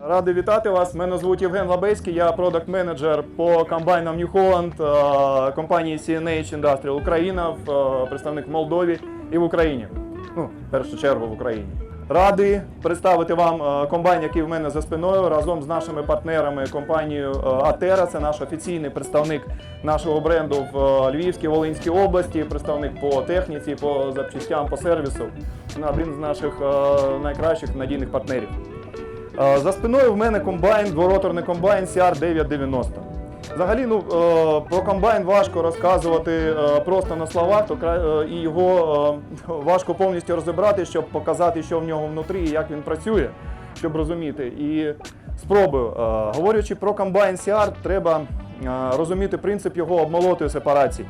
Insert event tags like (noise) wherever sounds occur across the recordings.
Радий вітати вас. Мене звуть Євген Лабейський, я продакт-менеджер по комбайнам New Holland е, компанії CNH Industrial Україна, е, представник в Молдові і в Україні. Ну, в першу чергу в Україні. Радий представити вам е, комбайн, який в мене за спиною разом з нашими партнерами компанією е, Атера. Це наш офіційний представник нашого бренду в е, Львівській Волинській області, представник по техніці, по запчастям, по сервісу. Один з наших найкращих надійних партнерів. За спиною в мене комбайн, двороторний комбайн CR 990. Взагалі, ну е, про комбайн важко розказувати е, просто на словах, то е, і його (laughs) важко повністю розібрати, щоб показати, що в нього внутрі і як він працює, щоб розуміти. І спробую. Говорячи про комбайн CR, треба розуміти принцип його обмолотої сепарації.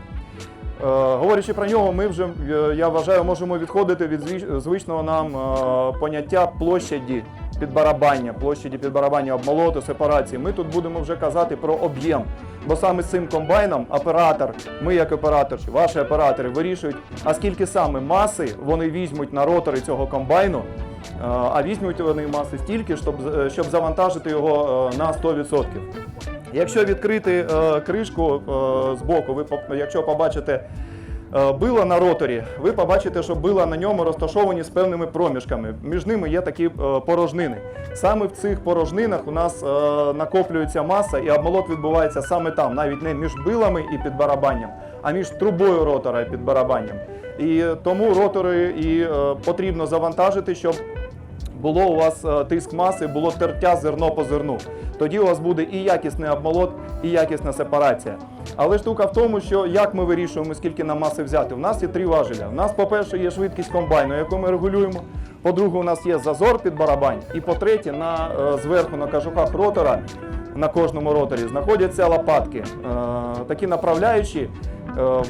Говорячи про нього, ми вже, я вважаю, можемо відходити від звичного нам поняття площаді підбарабання, площаді підбарабання обмолоту, сепарації. Ми тут будемо вже казати про об'єм. Бо саме з цим комбайном оператор, ми як оператор, чи ваші оператори вирішують, а скільки саме маси вони візьмуть на ротори цього комбайну, е, а візьмуть вони маси стільки, щоб, з- щоб завантажити його е, на 100%. Якщо відкрити е, кришку е, з боку, ви якщо побачите е, била на роторі, ви побачите, що била на ньому розташовані з певними проміжками. Між ними є такі е, порожнини. Саме в цих порожнинах у нас е, накоплюється маса, і обмолот відбувається саме там, навіть не між билами і під барабанням, а між трубою ротора і підбарабанням. І е, тому ротори і е, потрібно завантажити, щоб було у вас е, тиск маси, було тертя зерно по зерну. Тоді у вас буде і якісний обмолот, і якісна сепарація. Але штука в тому, що як ми вирішуємо, скільки нам маси взяти. У нас є три важеля. У нас, по-перше, є швидкість комбайну, яку ми регулюємо. По-друге, у нас є зазор під барабань. І по-третє, на, е, зверху на кажухах ротора, на кожному роторі, знаходяться лопатки. Е, такі направляючі,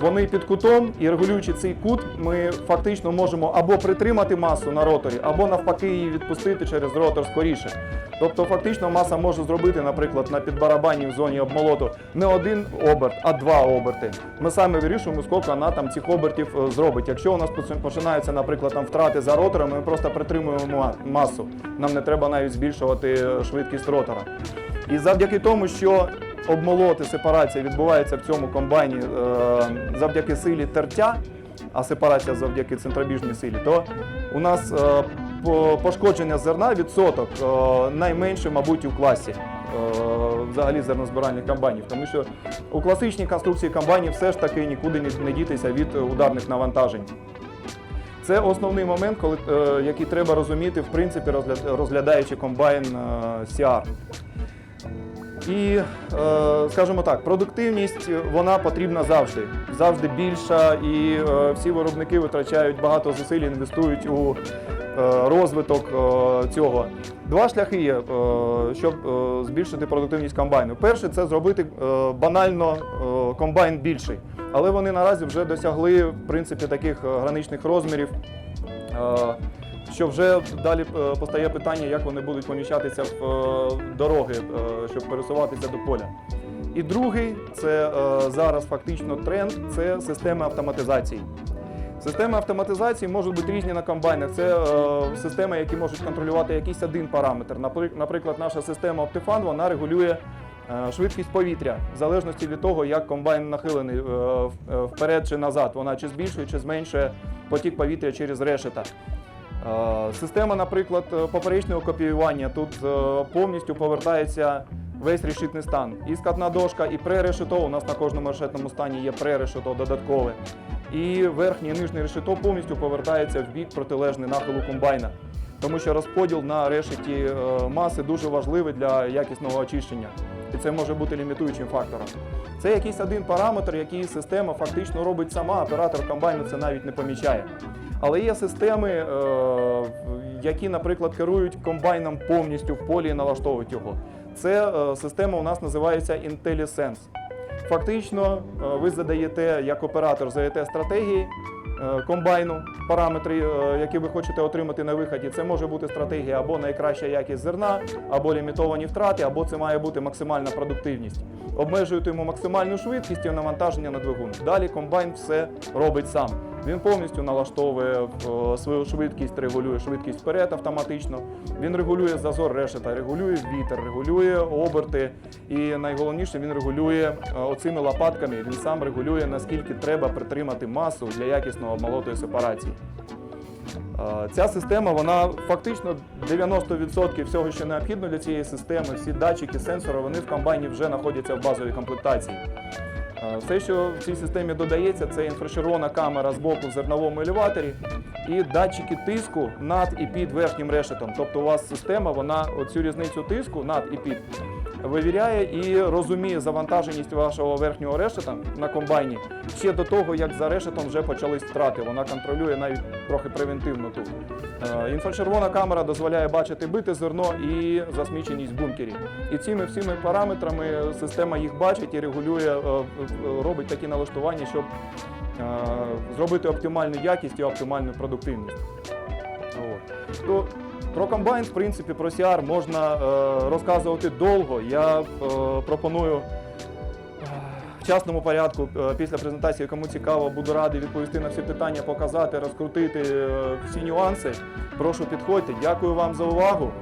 Вони під кутом і регулюючи цей кут, ми фактично можемо або притримати масу на роторі, або навпаки її відпустити через ротор скоріше. Тобто, фактично, маса може зробити, наприклад, на підбарабанні в зоні обмолоту не один оберт, а два оберти. Ми самі вирішуємо, скільки вона там цих обертів е, зробить. Якщо у нас починаються, наприклад, там втрати за ротором, ми просто притримуємо масу. Нам не треба навіть збільшувати е, швидкість ротора. І завдяки тому, що обмолот і сепарація відбувається в цьому комбайні е, завдяки силі тертя, а сепарація завдяки центробіжній силі, то у нас е, пошкодження зерна відсоток е, найменше, мабуть, у класі. Взагалі зернозбиральних комбайнів, тому що у класичній конструкції комбайнів все ж таки нікуди не- дітися від ударних навантажень. Це основний момент, коли, який треба розуміти, в принципі, розглядаючи комбайн CR. І, е, скажімо так, продуктивність е, вона потрібна завжди, завжди більша, і е, всі виробники витрачають багато зусиль, інвестують у розвиток цього. Два шляхи є, щоб збільшити продуктивність комбайну. Перше це зробити банально комбайн більший, але вони наразі вже досягли в принципі таких граничних розмірів. Що вже далі е, постає питання, як вони будуть поміщатися в е, дороги, е, щоб пересуватися до поля. І другий це зараз фактично тренд це системи автоматизації. Системи автоматизації можуть бути різні на комбайнах. Це е, системи, які можуть контролювати якийсь один параметр. Наприклад, наша система OptiFan вона регулює е, швидкість повітря в залежності від того, як комбайн нахилений е, вперед чи назад. Вона чи збільшує, чи зменшує потік повітря через решета. Е, Система, наприклад, е, поперечного копіювання тут е, повністю повертається весь решітний стан. І скатна дошка, і пререшето. У нас на кожному решетному стані є пререшето додаткове. І верхнє і нижнє решето повністю повертається в бік протилежний нахилу комбайна. Тому що розподіл на решеті маси дуже важливий для якісного очищення. І це може бути лімітуючим фактором. Це якийсь один параметр, який система фактично робить сама, оператор комбайну це навіть не помічає. Але є системи, е, які, наприклад, керують комбайном повністю в полі і налаштовують його. Це е, система у нас називається IntelliSense. Фактично, е, ви задаєте як оператор задаєте стратегії комбайну, параметри, які ви хочете отримати на виході. Це може бути стратегія або найкраща якість зерна, або лімітовані втрати, або це має бути максимальна продуктивність. Обмежуєте йому максимальну швидкість і навантаження на двигун. Далі комбайн все робить сам. Він повністю налаштовує е, свою швидкість, регулює швидкість вперед автоматично. Він регулює зазор решета, регулює вітер, регулює оберти. І найголовніше, він регулює е, оцими лопатками. Він сам регулює наскільки треба притримати масу для якісного обмолотої сепарації. Е, Ця система, вона фактично 90% всього, що необхідно для цієї системи, всі датчики, сенсори, вони в комбайні вже знаходяться в базовій комплектації. Е, Все, що в цій системі додається, це інфрачервона камера з боку в зерновому елеваторі і датчики тиску над і під верхнім решетом. Тобто у вас система, вона оцю різницю тиску над і під вивіряє і розуміє завантаженість вашого верхнього решета на комбайні ще до того, як за решетом вже почались втрати. Вона контролює навіть трохи превентивно тут. Е, Інфрачервона камера дозволяє бачити бите зерно і засміченість в бункері. І цими всіми параметрами система їх бачить і регулює, е, робить такі налаштування, щоб е, зробити оптимальну якість і оптимальну продуктивність. От. Про комбайн, в принципі, про CR можна е, розказувати довго. Я е, пропоную е, в частному порядку е, після презентації, кому цікаво, буду радий відповісти на всі питання, показати, розкрутити е, всі нюанси. Прошу підходьте. Дякую вам за увагу.